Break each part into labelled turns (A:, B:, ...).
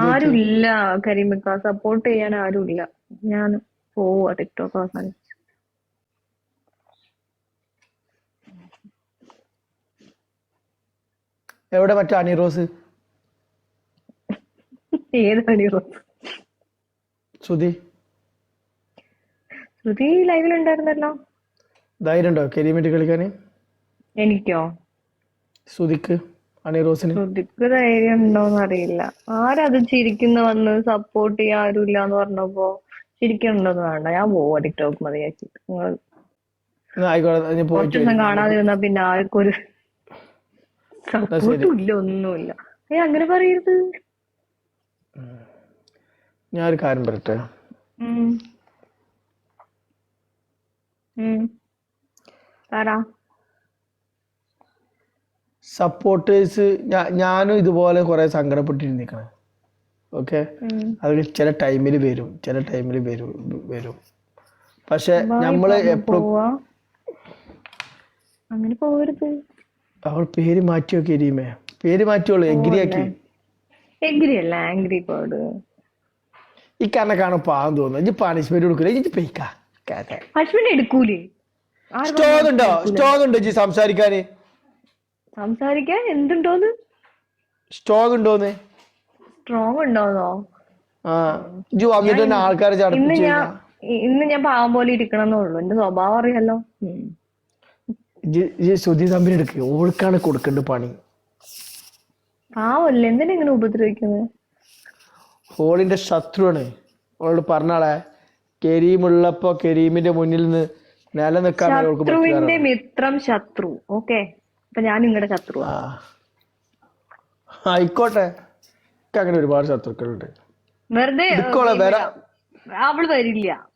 A: ആരുമില്ല കരിമിക്ക സപ്പോർട്ട് ചെയ്യാൻ ആരുമില്ല. ഞാൻ പോവാ ടിക്ടോക്ക് അവസാനിച്ചു
B: എവിടെ മറ്റേ അണിറോസ്
A: ഏത് അണിറോസ് റോസ്?
B: ശ്രുതി?
A: ലൈവിൽ ഉണ്ടായിരുന്നല്ലോ.
B: ധൈര്യം ഉണ്ടോ കരിമീറ്റ് കളിക്കാൻ?
A: എനിക്കോ?
B: ശ്രുതിക്ക്? അണിറോസിന്
A: ശ്രുതിക്ക് ധൈര്യം ഉണ്ടോന്ന് അറിയില്ല. ആരത് ചിരിക്കുന്ന വന്ന് സപ്പോർട്ട് ചെയ്യാൻ ആരുമില്ല എന്ന് പറഞ്ഞപ്പോ ചിരിക്കണ്ടോന്ന് വേണ്ട. ഞാൻ പോവാ ടിക്ടോക്ക് മതിയാക്കി. നിങ്ങൾ
B: എന്നാ ആയിക്കോട്ടെ ഞാൻ പോയിട്ട്
A: കുറച്ചൊന്നും കാണാതിരുന്നാ പിന്നെ ആർക്കും ഒരു സപ്പോർട്ടും ഇല്ല ഒന്നുമില്ല. ഏ അങ്ങനെ പറയരുത്.
B: ഞാൻ ഒരു കാര്യം പറയട്ടെ?
A: ഉം. ഉം. പറ
B: സപ്പോർട്ടേഴ്സ് ഞാനും ഇതുപോലെ കുറേ സങ്കടപ്പെട്ടിരുന്നിക്കണേ. ഓക്കെ. അത് ചില ടൈമിൽ വരും. ചില ടൈമിൽ വരും വരും. പക്ഷെ നമ്മൾ എപ്പോഴും
A: അങ്ങനെ പോകരുത്
B: അവൾ പേര് മാറ്റി നോക്കി എരിയുമേ പേര് മാറ്റിയോളൂ എഗ്രി ആക്കി.
A: എഗ്രി അല്ല ആംഗ്രി ബേർഡ്
B: ഈ കാരണം കാണാൻ പാവം തോന്നുന്നു ഇജ്ജ് പണിഷ്മെന്റ് കൊടുക്കില്ല ഇജ്ജ് പെയ്ക്കാ.
A: ഹസ്ബൻഡ് എടുക്കൂലേ?
B: ഉണ്ടോ ഇജ്ജ് സംസാരിക്കാന്?
A: സംസാരിക്കാൻ എന്തുണ്ടോന്ന്?
B: സ്ട്രോങ് ഉണ്ടോന്ന്?
A: സ്ട്രോങ് ഉണ്ടോന്നോ?
B: ആ ഇജ്ജ് വന്നിട്ട് തന്നെ ആൾക്കാരെ
A: ഇന്ന് ഞാൻ ഇന്ന് ഞാൻ പാവം പോലെ ഇരിക്കണമെന്നേ ഉള്ളൂ എന്റെ സ്വഭാവം അറിയാലോ. ഉം.
B: ഇജ്ജ് ഇജ്ജ് ശ്രുതി തമ്മിൽ എടുക്ക്. ഓൾക്കാണ് കൊടുക്കേണ്ട പണി.
A: പാവല്ലേ? എന്തിനാ ഇങ്ങനെ ഉപദ്രവിക്കുന്നത്
B: ഹോളിന്റെ ശത്രുവാണ്. അവളോട് പറഞ്ഞാളെ കരീമുള്ളപ്പോ കരീമിന്റെ മുന്നിൽ നിന്ന് നിലനിൽക്കാൻ
A: ശത്രുവിന്റെ മിത്രം ശത്രു. ഓക്കെ? അപ്പൊ ഞാൻ നിങ്ങളുടെ
B: ശത്രു. ആയിക്കോട്ടെ. എനിക്ക് അങ്ങനെ ഒരുപാട് ശത്രുക്കളുണ്ട്.
A: വെറുതെ അവൾ വരില്ല.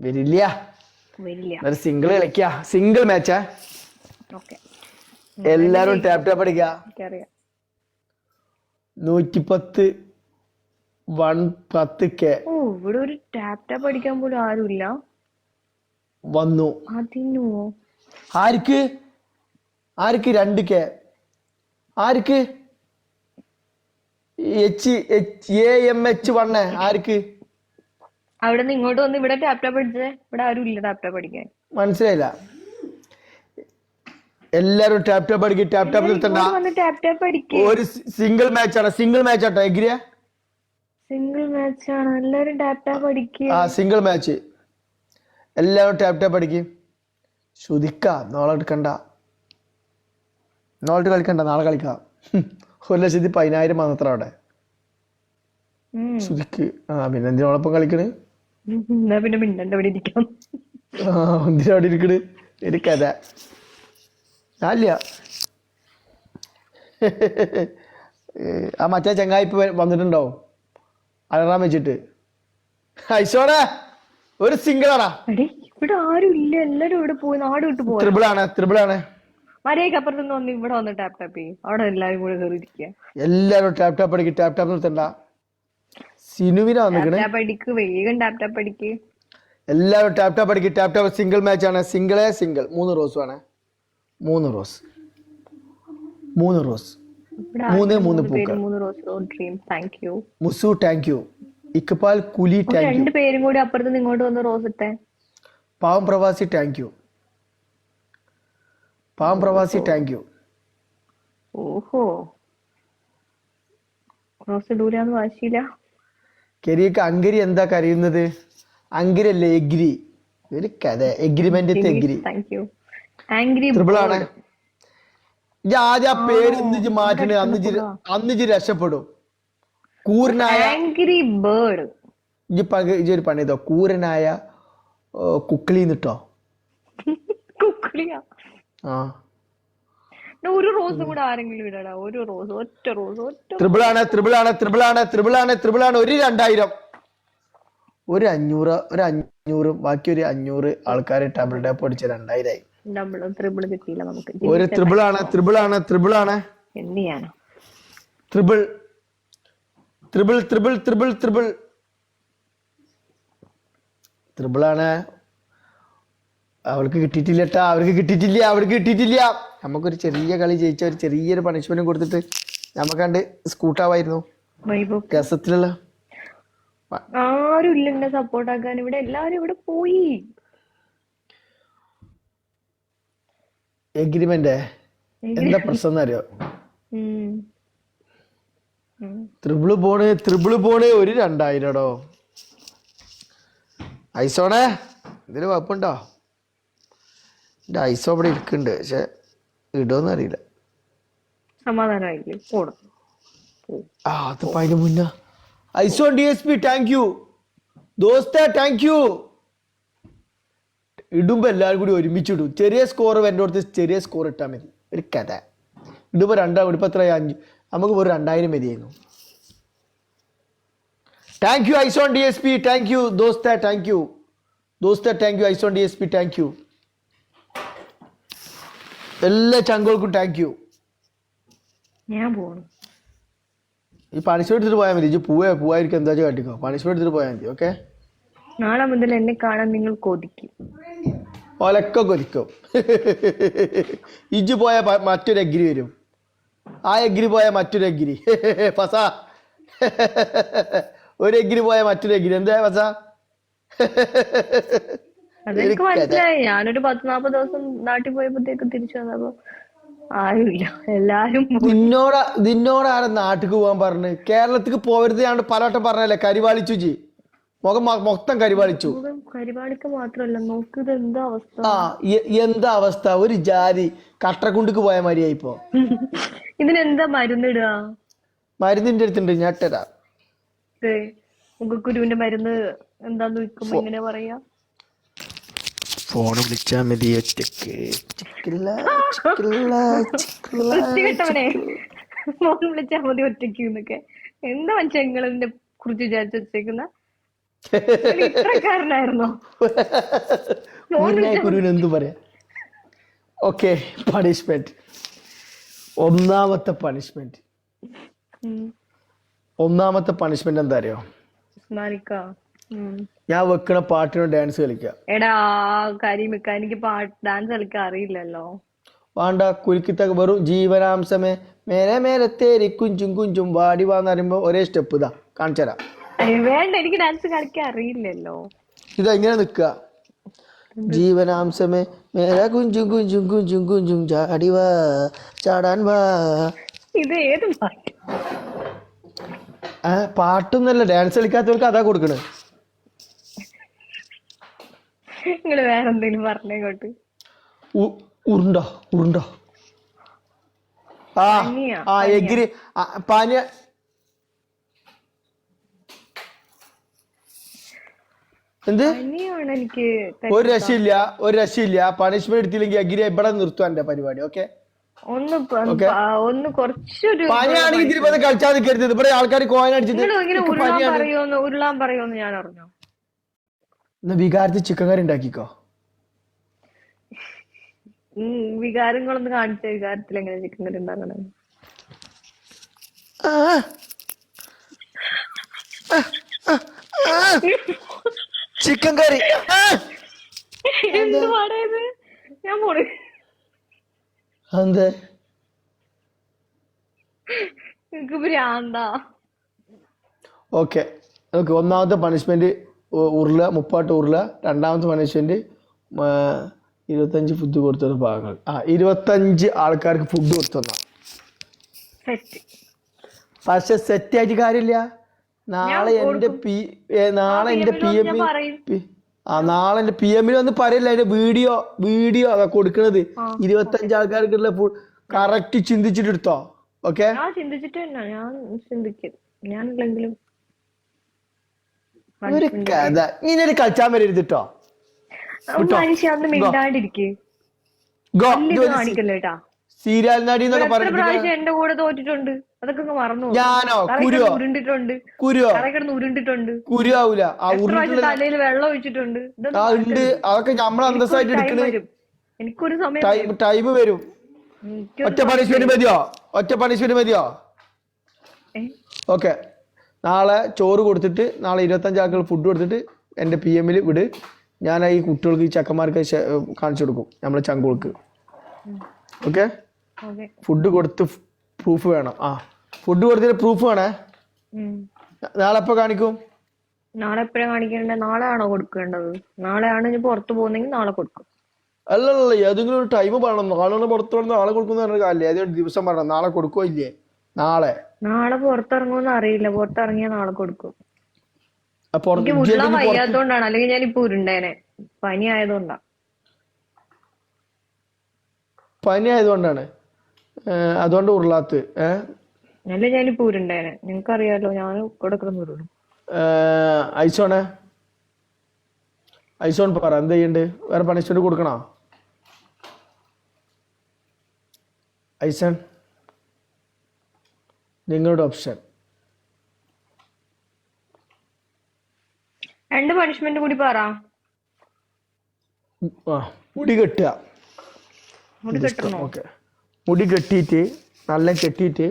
B: വരില്ല.
A: വരില്ല.
B: സിംഗിൾ കളിക്ക. സിംഗിൾ മാച്ചാ എല്ലാരും ടാപ്പ് ടാപ്പ് അടിക്ക. നൂറ്റിപ്പത്ത് വൺ പത്ത് കെ.
A: ഓ ഇവിടെ ഒരു ടാപ്പ് ടാപ്പ് അടിക്കാൻ പോലും ആരുമില്ല.
B: വന്നു.
A: അതിനോ?
B: ആർക്ക്? ആർക്ക് രണ്ട് K? Arc? H H A M H വണ്ണേ. ആർക്ക്?
A: അവിടെ നിന്ന് ഇങ്ങോട്ട് വന്ന് ഇവിടെ ടാപ്പ് ടാപ്പ് അടിച്ചേ ഇവിടെ ആരും ഇല്ല ടാപ്പ് ടാപ്പ് അടിക്കാൻ.
B: മനസ്സിലായില്ല. എല്ലാരും ടാപ്പ് ടാപ്പ് അടിക്കും ടാപ്പ് ടാപ്പ് നിർത്തണ്ട. ഒരു സിംഗിൾ മാച്ച് ആണ്. സിംഗിൾ മാച്ച് ആട്ടോ. എഗ്രിയ?
A: സിംഗിൾ മാച്ച് ആണ്. എല്ലാരും ടാപ്പ് ടാപ്പ്
B: ആ സിംഗിൾ മാച്ച് എല്ലാരും ടാപ്പ് ടാപ്പ് അടിക്കും. ശ്രുതിക്ക നാളെ എടുക്കണ്ട. നാളെ കളിക്കണ്ട നാളെ കളിക്കാം. ഒരു ലക്ഷത്തി പതിനായിരം മാത്രം അവിടെ. ശുതിക്ക് ആ പിന്നെ എന്തിനോടൊപ്പം കളിക്കണ്?
A: എന്നാ പിന്നെ മിണ്ടണ്ട അവിടെ ഇരിക്കാം
B: ആ എന്തിനാ അവിടെ ഇരിക്കണ്? ഒരു കഥ. ഞാനില്ല ആ മറ്റേ ചങ്ങായി വന്നിട്ടുണ്ടോ വന്നിട്ടുണ്ടാവും. അലറാൻ വെച്ചിട്ട്. ഐശോടെ! ഒരു സിംഗിൾ ആടാ
A: ഇവിടെ ആരും ഇല്ല. എല്ലാരും ഇവിടെ പോയി നാട് വിട്ട് പോയി.
B: ത്രിബിൾ ആണ് ത്രിബിൾ ആണ്
A: മരയൊക്കെ അപ്പുറത്ത് നിന്ന് വന്ന് ഇവിടെ വന്ന് ടാപ്പ് ടാപ്പ് ചെയ്യും. അവിടെ എല്ലാരും കൂടെ കയറി ഇരിക്കുക
B: എല്ലാരും ടാപ്പ് ടാപ്പ് അടിക്കും ടാപ്പ് ടാപ്പ് നിർത്തണ്ട. സിനുവിന വന്നിക്കണ്.
A: ടാപ്പ് അടിക്ക് വേഗം ടാപ്പ് ടാപ്പ് അടിക്ക്.
B: എല്ലാവരും ടാപ്പ് ടാപ്പ് അടിക്കും ടാപ്പ് ടാപ്പ് സിംഗിൾ മാച്ച് ആണ്. സിംഗിളേ സിംഗിൾ മൂന്ന് റോസ് ആണ് മൂന്ന് റോസ് മൂന്ന് റോസ് മൂന്ന് മൂന്ന് പൂക്കൾ.
A: മൂന്ന് റോസ് ഡ്രീം താങ്ക് യു
B: മുസു താങ്ക് യു ഇക്കപ്പാൽ കുലി താങ്ക് യു
A: രണ്ട് പേരും കൂടി അപ്പുറത്ത് നിന്ന് ഇങ്ങോട്ട് വന്ന് റോസ് ഇട്ടേ.
B: പാവം പ്രവാസി താങ്ക് യു പാവം പ്രവാസി താങ്ക് യു
A: ഓഹോ. റോസ് ഇടൂലാന്ന് വാശിയില്ല.
B: കെരിയൊക്കെ അങ്കരി എന്താ കരയുന്നത്? അങ്കരി അല്ലേ എഗ്രി. ഒരു കഥ agreement agree.
A: Thank you angry
B: triple ആണ്. ഇജ്ജ് ആദ്യം ആ പേര് ഇന്ന് ഇജ്ജ് മാറ്റണേ അന്ന് ഇജ്ജ് അന്ന് ഇജ്ജ് രക്ഷപ്പെടും. കൂരനായ
A: ആംഗ്രി ബേർഡ്
B: ഇജ്ജ് പക ഇജ്ജ് ഒരു പണി ചെയ്തോ? കൂരനായ കുക്കിളി നിട്ടോ
A: കുക്കിളിയാ?
B: ആ.
A: ഒരു റോസ് കൂടെ ആരെങ്കിലും ഇടടാ. ഒരു റോസ് ഒറ്റ റോസ് ഒറ്റ
B: ത്രിബിൾ ആണ് ത്രിബിൾ ആണ് ത്രിബിൾ ആണ് ത്രിബിൾ ആണ് ത്രിബിൾ ആണ് ഒരു രണ്ടായിരം. ഒരു അഞ്ഞൂറ് ഒരു അഞ്ഞൂറ് ബാക്കി ഒരു അഞ്ഞൂറ് ആൾക്കാർ ടേബിൾ ടാപ്പ് അടിച്ച രണ്ടായിരമായി
A: നമ്മൾ ത്രിബിൾ കിട്ടിയില്ല നമുക്ക്.
B: ഒരു ത്രിബിൾ ആണ് ത്രിബിൾ ആണ് ത്രിബിൾ ആണ്
A: എന്ത് ചെയ്യാനോ
B: triple triple triple triple triple. ത്രിബിളാണ്. അവൾക്ക് കിട്ടിയിട്ടില്ല കേട്ടാ അവർക്ക് കിട്ടിയിട്ടില്ല അവർക്ക് കിട്ടിയിട്ടില്ല. നമുക്കൊരു ചെറിയ കളി ജയിച്ച ഒരു ചെറിയൊരു പണിഷ്മെന്റ് കൊടുത്തിട്ട് നമുക്കണ്ട് സ്കൂട്ടാവായിരുന്നു. രസത്തിലുള്ള
A: ആരും ഇല്ല സപ്പോർട്ട് ആക്കാൻ. ഇവിടെ എല്ലാരും ഇവിടെ പോയി.
B: എഗ്രിമെന്റ്. എന്താ പ്രശ്നം
A: അറിയോ.
B: ത്രിബിൾ പോണ് ത്രിബിൾ പോണ് ഒരു രണ്ടായിരടോ. ഐസോണേ ഇതിന് കുഴപ്പമുണ്ടോ? എന്റെ ഐസോ അവിടെ ഇരിക്കുന്നുണ്ട് പക്ഷെ ഇടുമെന്ന് അറിയില്ല.
A: സമാധാനമായില്ലേ? പോണം
B: ആ അതിപ്പോ അതിന് മുന്നേ. ഐസോ D S P thank you ദോസ്ത thank you ഇടുമ്പോ എല്ലാവരും കൂടി ഒരുമിച്ച് ഇടും. ചെറിയ സ്കോർ എന്റെ അടുത്ത് ചെറിയ സ്കോർ ഇട്ടാൽ മതി. ഒരു കഥ. ഇടുമ്പോ രണ്ടാം ഇപ്പൊ എത്ര അഞ്ച്. നമുക്ക് ഒരു രണ്ടായിരം മതിയായിരുന്നു. Thank you eyes on D S P thank you ദോസ്ത thank you ദോസ്ത thank you eyes on D S P thank you എല്ലാ ചങ്കോൾക്കും താങ്ക് യു
A: ഞാൻ പോകണം
B: ഈ പണിഷ്മെന്റ് എടുത്തിട്ട് പോയാൽ മതി. പൂവേ പൂവായിരിക്കും എന്താ കാട്ടിക്കോ. പണിഷ്മെന്റ് എടുത്തിട്ട് പോയാൽ മതി ഓക്കെ
A: നാളെ മുതൽ എന്നെ കാണാൻ നിങ്ങൾ കൊതിക്കും.
B: ഒലക്ക കൊതിക്കും. ഇജ്ജ് പോയ മറ്റൊരു അഗ്രി വരും. ആ എഗ്രി പോയ മറ്റൊരു എഗ്രി ഫസ. ഒരു എഗ്രി പോയ മറ്റൊരു എഗ്രി എന്താ ഫസ?
A: അതെനിക്ക് മനസ്സിലായി. ഞാനൊരു പത്ത് നാപ്പത് ദിവസം നാട്ടിൽ പോയപ്പോഴത്തേക്ക് തിരിച്ചു വന്നപ്പോ ആരുമില്ല. എല്ലാരും.
B: നിന്നോട് നിന്നോട് നാട്ടിക്ക് പോകാൻ പറഞ്ഞു കേരളത്തിക്ക് പോവരുത് ഞാൻ പലവട്ടം പറഞ്ഞല്ലേ കരിവാളിച്ചു ജി. മുഖം മൊത്തം കരിവാളിച്ചു.
A: കരിവാളിക്ക് മാത്രല്ല നോക്ക് ഇത് എന്താ അവസ്ഥ?
B: ആ എന്താ അവസ്ഥ? ഒരു ജാതി. കട്ടക്കുണ്ടിക്ക് പോയ മാതിരിയായി ഇപ്പോ
A: ഇതിനെന്താ മരുന്നിടുക?
B: മരുന്നിന്റെ അടുത്തുണ്ട് ഞെട്ടരാ
A: ദേ, മുഖക്കുരുവിന്റെ മരുന്ന് എന്താന്ന് വിൽക്കുമ്പോ ഇങ്ങനെ പറയാ?
B: ഫോൺ വിളിച്ചാ മതി
A: ഒറ്റയ്ക്ക്. ഫോൺ വിളിച്ചാ മതി ഒറ്റയ്ക്ക് എന്നൊക്കെ. എന്താ മനുഷ്യ നിങ്ങളെ കുറിച്ച് വിചാരിച്ചു വെച്ചേക്കുന്ന? ഇത്രക്കാരനായിരുന്നോ?
B: എന്തു പറയാ? ഓക്കെ പണിഷ്മെന്റ് ഒന്നാമത്തെ പണിഷ്മെന്റ് ഒന്നാമത്തെ പണിഷ്മെന്റ് എന്താ അറിയോ. ഞാൻ വെക്കണ പാട്ടിനോ ഡാൻസ് കളിക്കുക
A: എടാ കരിമിക്ക എനിക്ക് പാട്ട് ഡാൻസ് കളിക്കാൻ അറിയില്ലല്ലോ.
B: വേണ്ട കുലുക്കിത്ത വെറും ജീവനാംശമേ. മേലെ മേലെ തേരി കുഞ്ചും കുഞ്ചും വാടി വാന്ന് പറയുമ്പോ ഒരേ സ്റ്റെപ്പ് ഇതാ. കാണിച്ചരാ
A: വേണ്ട എനിക്ക് ഡാൻസ് കളിക്കാൻ അറിയില്ലല്ലോ.
B: ഇതാ ഇങ്ങനെ നിക്കുക ജീവനാംശമേ മേലെ കുഞ്ചും കുഞ്ചും കുഞ്ചും കുഞ്ചും ചാടി വാ ചാടാൻ വാ
A: ഇത് ഏത്
B: ആ പാട്ടൊന്നല്ല ഡാൻസ് കളിക്കാത്തവർക്ക് അതാ കൊടുക്കണേ
A: നിങ്ങൾ വേറെ എന്തെങ്കിലും പറഞ്ഞേക്കോട്ട്
B: ഉരുണ്ടോ ഉരുണ്ടോ ആ ആ എഗ്രി പനി എന്ത്? ഒരു രക്ഷയില്ല ഒരു രക്ഷയില്ല. പണിഷ്മെന്റ് എടുത്തില്ലെങ്കിൽ അഗിരി ഇവിടെ നിർത്തുവാ എന്റെ പരിപാടി ഓക്കെ
A: ഒന്ന് ഒന്ന് കുറച്ചൊരു
B: പനിയാണെങ്കിൽ തിരുപ്പതി കളിച്ചാൽ നിൽക്കരുത്. ഇവിടെ ആൾക്കാർ കോയിൻ അടിച്ചിട്ട്
A: ഉരുളാൻ പറയുമെന്ന് ഞാൻ അറിഞ്ഞു?
B: വികാരത്തിൽ ചിക്കൻ കറി ഉണ്ടാക്കിക്കോ.
A: വികാരങ്ങളൊന്ന് കാണിച്ച വികാരത്തിൽ എങ്ങനെ ചിക്കൻ കറി ഉണ്ടാക്കണം.
B: ആ. Chicken curry.
A: ഞാൻ പോണ്.
B: എന്ത് ഓക്കെ. നമുക്ക് ഒന്നാമത്തെ പണിഷ്മെന്റ് ഉരുള മുപ്പാട്ട് ഉരുള രണ്ടാമത്തെ പണിഷ്മെന്റ് ഇരുപത്തഞ്ച് ഫുഡ് കൊടുത്തത് ഭാഗങ്ങൾ ആ ഇരുപത്തഞ്ച് ആൾക്കാർക്ക് ഫുഡ്
A: കൊടുത്തു
B: പക്ഷെ സെറ്റ് ആയിട്ട് കാര്യമില്ല. നാളെ എന്റെ പി നാളെ എന്റെ പി എം ആ നാളെ എന്റെ പി എമ്മിൽ വന്ന് പറയില്ല. അതിന്റെ വീഡിയോ വീഡിയോ അതാ കൊടുക്കണത്. ഇരുപത്തഞ്ച് ആൾക്കാർക്കുള്ള ഫുൾ കറക്റ്റ് ചിന്തിച്ചിട്ട് എടുത്തോ ഓക്കെ?
A: ഞാൻ ചിന്തിച്ചിട്ട് ഞാൻ ചിന്തിക്കും. ഞാനില്ലെങ്കിലും
B: ഒരു കഥ. ഇനി ഒരു കളിച്ചാൻ വരരുത് കേട്ടോ
A: മിണ്ടാണ്ടിരിക്കേ. കാണിക്കല്ലേട്ടാ
B: സീരിയൽ നടി എന്നൊക്കെ
A: പറഞ്ഞിട്ടുണ്ട് എന്റെ കൂടെ തോറ്റിട്ടുണ്ട്? അതൊക്കെ നമ്മളെ മറന്നു പോകും.
B: ഞാനോ?
A: തറയിൽ
B: കുരുവോ?
A: കിടന്ന് ഉരുണ്ടിട്ടുണ്ട്.
B: കുരുവോ?
A: തറയിൽ കിടന്ന് ഉരുണ്ടിട്ടുണ്ട്.
B: കുരു ആവൂല ആ
A: തലയിൽ വെള്ളം ഒഴിച്ചിട്ടുണ്ട്? ഇതൊന്നും
B: ആ ഉണ്ട്. അതൊക്കെ നമ്മൾ അന്തസ്സായിട്ട് എടുക്കണ
A: എനിക്കൊരു സമയം
B: ടൈം വരും. ഒറ്റ പണിഷ്മെന്റ് മതിയോ? ഒറ്റ പണിഷ്മെന്റ് മതിയോ? ഓക്കെ. നാളെ ചോറ് കൊടുത്തിട്ട് നാളെ ഇരുപത്തഞ്ച് ആൾക്കുകൾ ഫുഡ് കൊടുത്തിട്ട് എന്റെ പി എമ്മിൽ വിട്. ഞാൻ ഈ കുട്ടികൾക്ക് ഈ ചെക്കന്മാർക്ക് കാണിച്ചു കൊടുക്കും. നമ്മളെ ചങ്കുകൾക്ക്. Okay
A: okay?
B: ഫുഡ് കൊടുത്ത് പ്രൂഫ് വേണം. ആ ഫുഡ് കൊടുത്തതിന് പ്രൂഫ് വേണേ. നാളെ എപ്പോ കാണിക്കും?
A: നാളെ എപ്പോഴാ കാണിക്കേണ്ടത് നാളെ ആണോ കൊടുക്കേണ്ടത്? നാളെ ആണ് ഇനി പുറത്തു പോകുന്നെങ്കിൽ നാളെ കൊടുക്കും.
B: അല്ലല്ല ഏതെങ്കിലും ഒരു ടൈം പറയണം. നാളെ പുറത്തു വന്ന് നാളെ കൊടുക്കുന്ന കാര്യമില്ല. ഏതെങ്കിലും ദിവസം പറയണം. നാളെ കൊടുക്കോ ഇല്ലേ? നാളെ.
A: നാളെ പുറത്തിറങ്ങുമെന്ന് അറിയില്ല. പുറത്തിറങ്ങിയാൽ നാളെ കൊടുക്കും. എനിക്ക് വയ്യാത്തോണ്ടാണ്. അല്ലെങ്കിൽ ഞാൻ ഇപ്പൊ ഉരുണ്ടേനെ. പനി ആയതുകൊണ്ടാ
B: പനി ആയതുകൊണ്ടാണ് അതുകൊണ്ട് ഉരുളാത്ത് ഏഹ്
A: അല്ലെ ഞാനിപ്പോ ഉരുണ്ടേനെ നിങ്ങക്ക് അറിയാലോ ഞാൻ ഉരുളും.
B: ഐസോണേ? ഐസോൺ പറ എന്ത് ചെയ്യണ്ട്? വേറെ പണിഷ്മെന്റ് കൊടുക്കണോ? ഐസൺ നിങ്ങളുടെ ഓപ്ഷൻ
A: രണ്ട് പണിഷ്മെന്റ് കൂടി പറ.
B: മുടി കെട്ടുക. ഓക്കെ മുടി കെട്ടിയിട്ട് നല്ല കെട്ടിയിട്ട്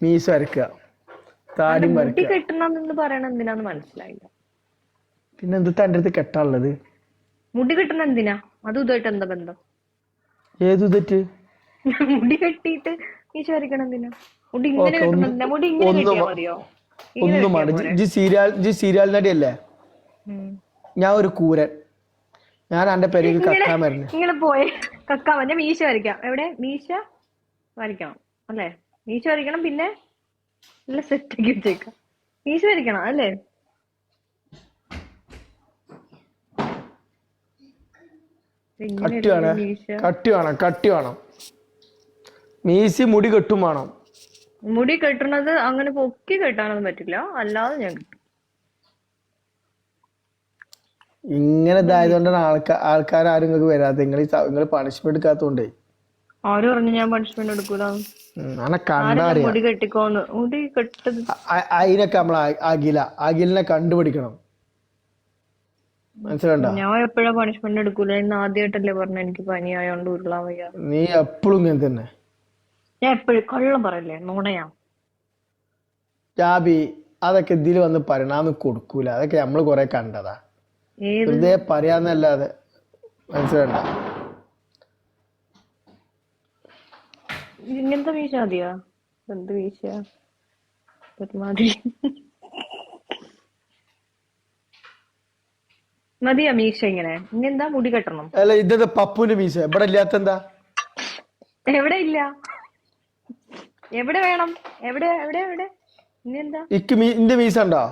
B: മീസ് വരക്കുക താടിയും
A: മുടി കെട്ടണമെന്ന് പറയണ എന്തിനാന്ന് മനസ്സിലായില്ല.
B: പിന്നെ എന്ത് തന്റെ അടുത്ത് കെട്ടാനുള്ളത്?
A: മുടി കെട്ടണ എന്തിനാ? അത് ഇതുമായിട്ട് എന്താ ബന്ധം?
B: ഏത് തെറ്റ്
A: മുടി കെട്ടിയിട്ട് മീശ ചോദിക്കണം എന്തിനാ? മുടി ഇങ്ങനെ കെട്ടണം മുടി ഇങ്ങനെ കെട്ടിയാ മതിയോ? ഒന്നുമാണ്?
B: ജി സീരിയൽ ജി സീരിയൽ നടിയല്ലേ? ഞാൻ ഒരു കൂരൻ. ഞാൻ എന്റെ പേര് കക്കാൻ മരുന്ന്.
A: ഇങ്ങനെ പോയെ. കക്കാൻ മീശ വരയ്ക്കാം. എവിടെ? മീശ? വരയ്ക്കണം അല്ലേ? മീശ വരയ്ക്കണം പിന്നെ നല്ല സെറ്റ് ആക്കി വെച്ചേക്കാം. മീശ വരയ്ക്കണം അല്ലേ?
B: കട്ടി വേണം കട്ടി വേണം മുടി കെട്ടും വേണം.
A: മുടി കെട്ടണത് അങ്ങനെ പൊക്കി കെട്ടാനൊന്നും പറ്റില്ല അല്ലാതെ ഞാൻ കെട്ടും.
B: ഇങ്ങനെ ഇതായതുകൊണ്ടാണ് ആൾക്കാർ ആരും നിങ്ങൾക്ക് വരാതെ നിങ്ങൾ നിങ്ങൾ പണിഷ്മെന്റ് എടുക്കാത്തതുകൊണ്ടേ.
A: ആരും പറഞ്ഞു ഞാൻ പണിഷ്മെന്റ് എടുക്കൂല. മുടി കെട്ടിക്കോന്ന്. മുടി കെട്ടത്.
B: അതിനൊക്കെ നമ്മൾ അഖില അഖിലിനെ കണ്ടുപിടിക്കണം. മനസ്സിലണ്ട
A: ഞാൻ എപ്പോഴാ പണിഷ്മെന്റ് എടുക്കൂല? ഇന്ന് ആദ്യമായിട്ടല്ലേ പറഞ്ഞ എനിക്ക് പനി ആയോണ്ട് ഉരുളാൻ വയ്യ.
B: നീ എപ്പോഴും ഇങ്ങനെ തന്നെ.
A: ഞാൻ എപ്പോഴും കള്ളം പറയല്ലേ നുണയാ.
B: ജാബി അതൊക്കെ ഇതിൽ വന്ന് പരിണാമം കൊടുക്കൂല. അതൊക്കെ നമ്മൾ കൊറേ കണ്ടതാ. വെറുതെ പറയാന്നല്ലാതെ. മനസ്സിലണ്ട
A: ഇങ്ങനത്തെ മീശ മതിയോ? എന്ത് മീശ ഒരുമാതിരി. മതിയാ മീശ ഇങ്ങനെ? ഇനിയെന്താ മുടി കെട്ടണം?
B: അല്ല ഇതത് പപ്പുവിന്റെ മീശ? എവിടെ ഇല്ലാത്ത എന്താ?
A: എവിടെ ഇല്ല? എവിടെ വേണം? എവിടെ എവിടെ എവിടെ? ഇനിയെന്താ
B: ഇക്ക് ഇന്റെ മീശ ഉണ്ടോ?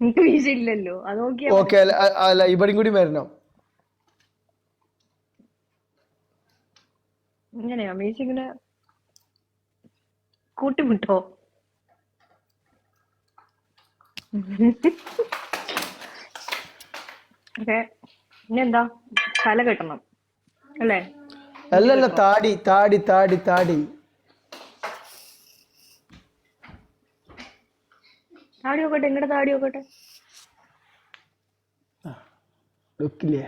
A: ഇക്ക് മീശ ഇല്ലല്ലോ. അത് നോക്കിയാ
B: ഓക്കെ അല്ല അല്ല ഇവിടെയും കൂടി വരണം.
A: ഇങ്ങനെയാ? മീശ ഇങ്ങനെ കൂട്ടിമുട്ടോ? പിന്നെന്താ? തല കെട്ടണം. അല്ലേ?
B: അല്ലല്ല താടി താടി താടി താടി.
A: താടി നോക്കട്ടെ എങ്ങടെ താടി നോക്കട്ടെ?
B: ലുക്കില്ലേ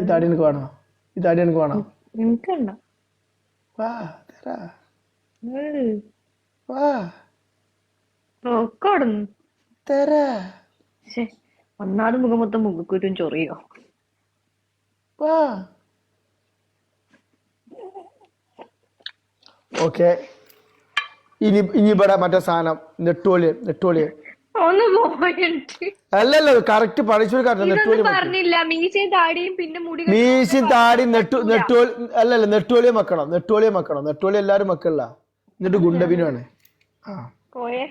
B: ഈ താടി എനിക്ക് വേണോ? ഈ താടി എനിക്ക് വേണോ?
A: എനിക്കണ്ട
B: വാ തരാ വാ.
A: ഒക്കെ അവിടുന്ന്
B: തരാ.
A: ശേ ഒന്നാമത് മുഖം മൊത്തം മുഖക്കുരും ചൊറിയോ.
B: വാ. ഓക്കെ. ഇനി ഇനി ഇവിടെ മറ്റേ സാധനം
A: നെട്ടോളിയൻ നെട്ടോളിയൻ.
B: അല്ലല്ല കറക്റ്റ്
A: പഴശ്ശൂർ പറഞ്ഞില്ല. മീശയും താടിയും പിന്നെ മുടി കെട്ട-
B: മീശയും താടി നെട്ടു നെട്ടോലി അല്ലല്ല നെട്ടോലിയെ മക്കണം നെട്ടോലിയെ മക്കണം നെട്ടോലി എല്ലാരും മക്കളില്ല എന്നിട്ട്
A: പോയേ.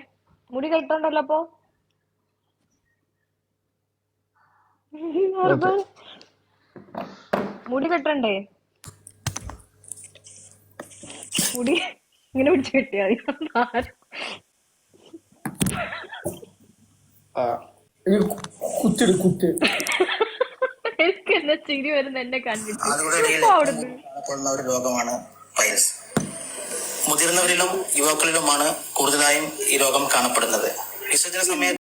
A: മുടി കെട്ടണ്ടല്ലോ അപ്പൊ? മുടി കെട്ടണ്ടേ? മുടി ഇങ്ങനെ പിടിച്ചു കെട്ടിയാ മതി. ആരും-
B: ആ കുത്തിട് കുത്ത്.
A: എനിക്ക് എന്നാ ചിരി വരുന്ന എന്നെ
C: ഒരു രോഗമാണ് വൈറസ്. മുതിർന്നവരിലും യുവാക്കളിലുമാണ് കൂടുതലായും ഈ രോഗം കാണപ്പെടുന്നത്. വിസർജന സമയത്ത്